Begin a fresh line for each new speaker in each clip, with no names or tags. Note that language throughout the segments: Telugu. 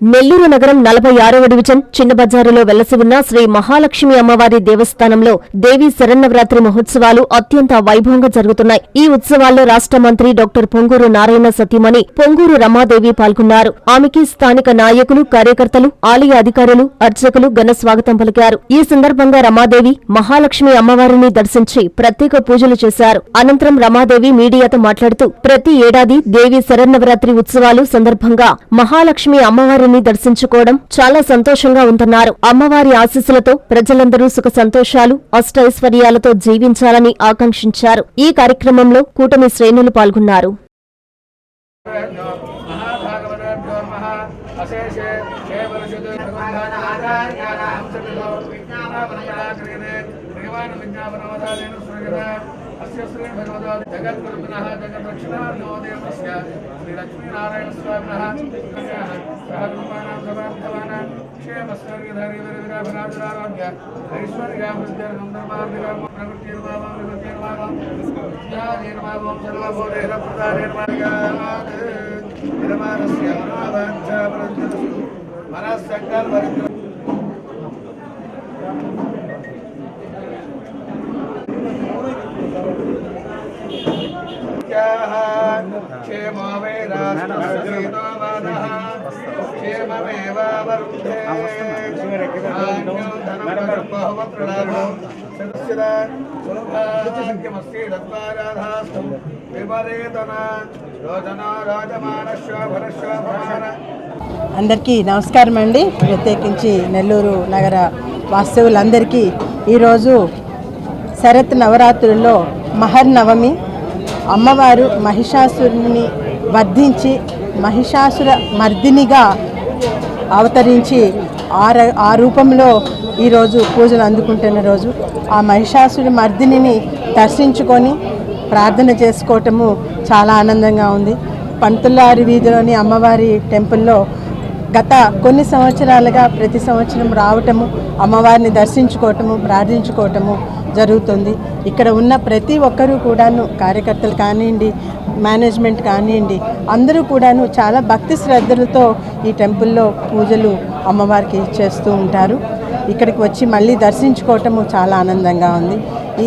నెల్లూరు నగరం నలభై ఆరవ డివిజన్ చిన్నబజారులో వెలసి ఉన్న శ్రీ మహాలక్ష్మి అమ్మవారి దేవస్థానంలో దేవీ శరన్నవరాత్రి మహోత్సవాలు అత్యంత వైభవంగా జరుగుతున్నాయి. ఈ ఉత్సవాల్లో రాష్ట్ర మంత్రి డాక్టర్ పొంగూరు నారాయణ సతీమణి పొంగూరు రమాదేవి పాల్గొన్నారు. ఆమెకి స్థానిక నాయకులు కార్యకర్తలు ఆలయ అధికారులు అర్చకులు ఘన స్వాగతం పలికారు. ఈ సందర్భంగా రమాదేవి మహాలక్ష్మి అమ్మవారిని దర్శించి ప్రత్యేక పూజలు చేశారు. అనంతరం రమాదేవి మీడియాతో మాట్లాడుతూ ప్రతి ఏడాది దేవి శరన్నవరాత్రి ఉత్సవాలు సందర్భంగా మహాలక్ష్మి అమ్మవారిని అమ్మవారిని దర్శించుకోవడం చాలా సంతోషంగా ఉందన్నారు అమ్మవారి ఆశీస్సులతో ప్రజలందరూ సుఖ సంతోషాలు అష్టైశ్వర్యాలతో జీవించాలని ఆకాంక్షించారు ఈ కార్యక్రమంలో కూటమి శ్రేణులు పాల్గొన్నారు
జగద్గురు జగద్క్షిణ శ్రీ లక్ష్మీనారాయణ స్వామినాం క్షేమస్వర్గధారీవరవిరాభరాజురారోగ్య ఐశ్వర్యాభిర్మార్గం ప్రవృత్తిర్మామం విభృతిర్మామం నిర్మామం సర్వభూతేరప్రదానిర్మార్గాత్ నిర్మాణస్య మనస్సంకల్పరిద్రం
అందరికీ నమస్కారం అండి. ప్రత్యేకించి నెల్లూరు నగర వాస్తవులందరికీ ఈరోజు శరత్ నవరాత్రుల్లో మహర్నవమి అమ్మవారు మహిషాసురుని వర్ధించి మహిషాసుర మర్దినిగా అవతరించి ఆ ఆ రూపంలో ఈరోజు పూజలు అందుకుంటున్న రోజు ఆ మహిషాసురి మర్దినిని దర్శించుకొని ప్రార్థన చేసుకోవటము చాలా ఆనందంగా ఉంది. పంతులారి వీధిలోని అమ్మవారి టెంపుల్లో గత కొన్ని సంవత్సరాలుగా ప్రతి సంవత్సరం రావటము అమ్మవారిని దర్శించుకోవటము ప్రార్థించుకోవటము జరుగుతుంది. ఇక్కడ ఉన్న ప్రతి ఒక్కరూ కూడాను కార్యకర్తలు కానివ్వండి మేనేజ్మెంట్ కానివ్వండి అందరూ కూడాను చాలా భక్తి శ్రద్ధలతో ఈ టెంపుల్లో పూజలు అమ్మవారికి చేస్తూ ఉంటారు. ఇక్కడికి వచ్చి మళ్ళీ దర్శించుకోవటము చాలా ఆనందంగా ఉంది.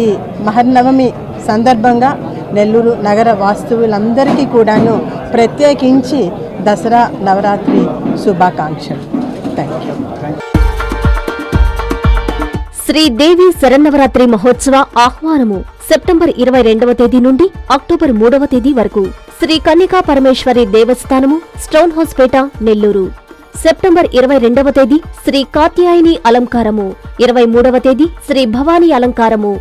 ఈ మహర్నవమి సందర్భంగా నెల్లూరు నగర వాస్తువులందరికీ కూడాను ప్రత్యేకించి దసరా నవరాత్రి శుభాకాంక్షలు. థ్యాంక్ యూ
శ్రీదేవి శరన్నవరాత్రి మహోత్సవ ఆహ్వానము సెప్టెంబర్ ఇరవై రెండవ తేదీ నుండి అక్టోబర్ మూడవ తేదీ వరకు. Shri Kannika Parameshwari దేవస్థానము stone house Peta Nellore. September ఇరవై రెండవ తేదీ శ్రీ కాత్యాయని అలంకారము. ఇరవై మూడవ తేదీ శ్రీ భవానీ అలంకారము.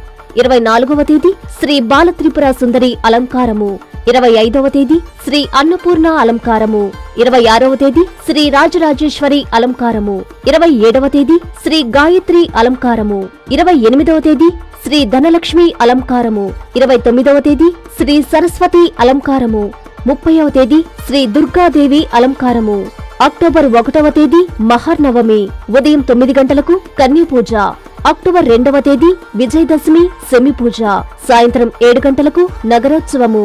ఇరవై నాలుగవ తేదీ శ్రీ బాలత్రిపుర సుందరి అలంకారము. ఇరవై ఐదవ తేదీ శ్రీ అన్నపూర్ణ అలంకారము. ఇరవై ఆరవ తేదీ శ్రీ రాజరాజేశ్వరి అలంకారము. ఇరవై ఏడవ తేదీ శ్రీ గాయత్రి అలంకారము. ఇరవై ఎనిమిదవ తేదీ శ్రీ ధనలక్ష్మి అలంకారము. ఇరవై తొమ్మిదవ తేదీ శ్రీ సరస్వతి అలంకారము. ముప్పైవ తేదీ శ్రీ దుర్గాదేవి అలంకారము. అక్టోబర్ ఒకటవ తేదీ మహర్నవమి. ఉదయం తొమ్మిది గంటలకు కన్యపూజ. అక్టోబర్ రెండవ తేదీ విజయదశమి సెమిపూజ. సాయంత్రం ఏడు గంటలకు నగరోత్సవము.